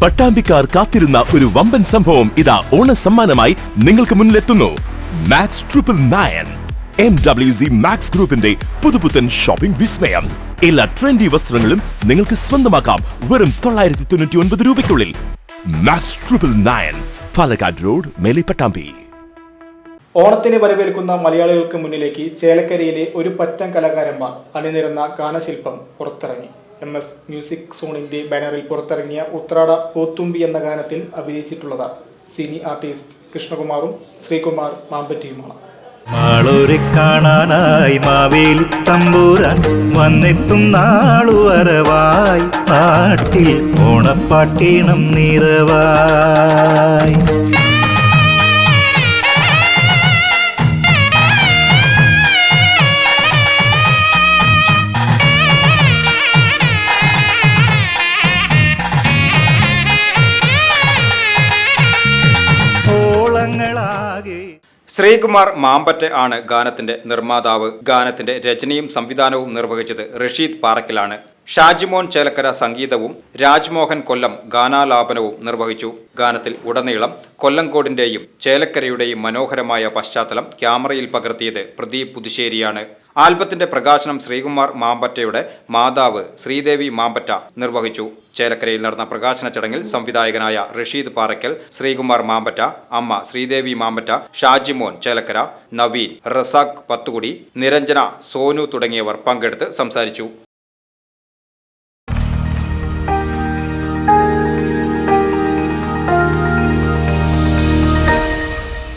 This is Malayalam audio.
പട്ടാമ്പിക്കാർ കാത്തിരുന്ന ഒരു വമ്പൻ സംഭവം ഇതാ ഓണ സമ്മാനമായി നിങ്ങൾക്ക് മുന്നിലെത്തുന്നു. Max triple nine M W C Max ഗ്രൂപ്പിന്റെ പുതുപുത്തൻ ഷോപ്പിംഗ് വിസ്മയം. എല്ലാ ട്രെൻഡി വസ്ത്രങ്ങളും നിങ്ങൾക്ക് സ്വന്തമാക്കാം വെറും തൊള്ളായിരത്തി തൊണ്ണൂറ്റി ഒൻപത് രൂപയ്ക്കുള്ളിൽ. Max triple nine Palakkad road Melipattambi Pattambi. ഓണത്തിന് വരവേൽക്കുന്ന മലയാളികൾക്ക് മുന്നിലേക്ക് ചേലക്കരയിലെ ഒരു പറ്റം കലാകാരന്മാർ അണിനിരന്ന ഗാനശില്പം പുറത്തിറങ്ങി. എം എസ് മ്യൂസിക് സോണിന്റെ ബാനറിൽ പുറത്തിറങ്ങിയ ഉത്രാട പോത്തുമ്പി എന്ന ഗാനത്തിൽ അഭിനയിച്ചിട്ടുള്ളതാണ് സിനി ആർട്ടിസ്റ്റ് കൃഷ്ണകുമാറും ശ്രീകുമാർ മാമ്പറ്റിയുമാണ്. മാളൂരെ കാണാനായി മാവേലി തമ്പൂരാൻ വന്നെത്തും നാളു വരവായി. നാട്ടിൽ ഓണപ്പാട്ടീണം നിറവായി. ഓളങ്ങളാകെ ശ്രീകുമാർ മാമ്പറ്റ് ആണ് ഗാനത്തിന്റെ നിർമ്മാതാവ്. ഗാനത്തിന്റെ രചനയും സംവിധാനവും നിർവഹിച്ചത് റഷീദ് പാറക്കിലാണ്. ഷാജിമോൻ ചേലക്കര സംഗീതവും രാജ്മോഹൻ കൊല്ലം ഗാനാലാപനവും നിർവഹിച്ചു. ഗാനത്തിൽ ഉടനീളം കൊല്ലങ്കോടിന്റെയും ചേലക്കരയുടെയും മനോഹരമായ പശ്ചാത്തലം ക്യാമറയിൽ പകർത്തിയത് പ്രദീപ് പുതുശ്ശേരിയാണ്. ആൽബത്തിന്റെ പ്രകാശനം ശ്രീകുമാർ മാമ്പറ്റയുടെ മാതാവ് ശ്രീദേവി മാമ്പറ്റ നിർവഹിച്ചു. ചേലക്കരയിൽ നടന്ന പ്രകാശന ചടങ്ങിൽ സംവിധായകനായ റഷീദ് പാറയ്ക്കൽ ശ്രീകുമാർ മാമ്പറ്റ അമ്മ ശ്രീദേവി മാമ്പറ്റ ഷാജിമോൻ ചേലക്കര നവീൻ റസാഖ് പത്തുകുടി നിരഞ്ജന സോനു തുടങ്ങിയവർ പങ്കെടുത്ത് സംസാരിച്ചു.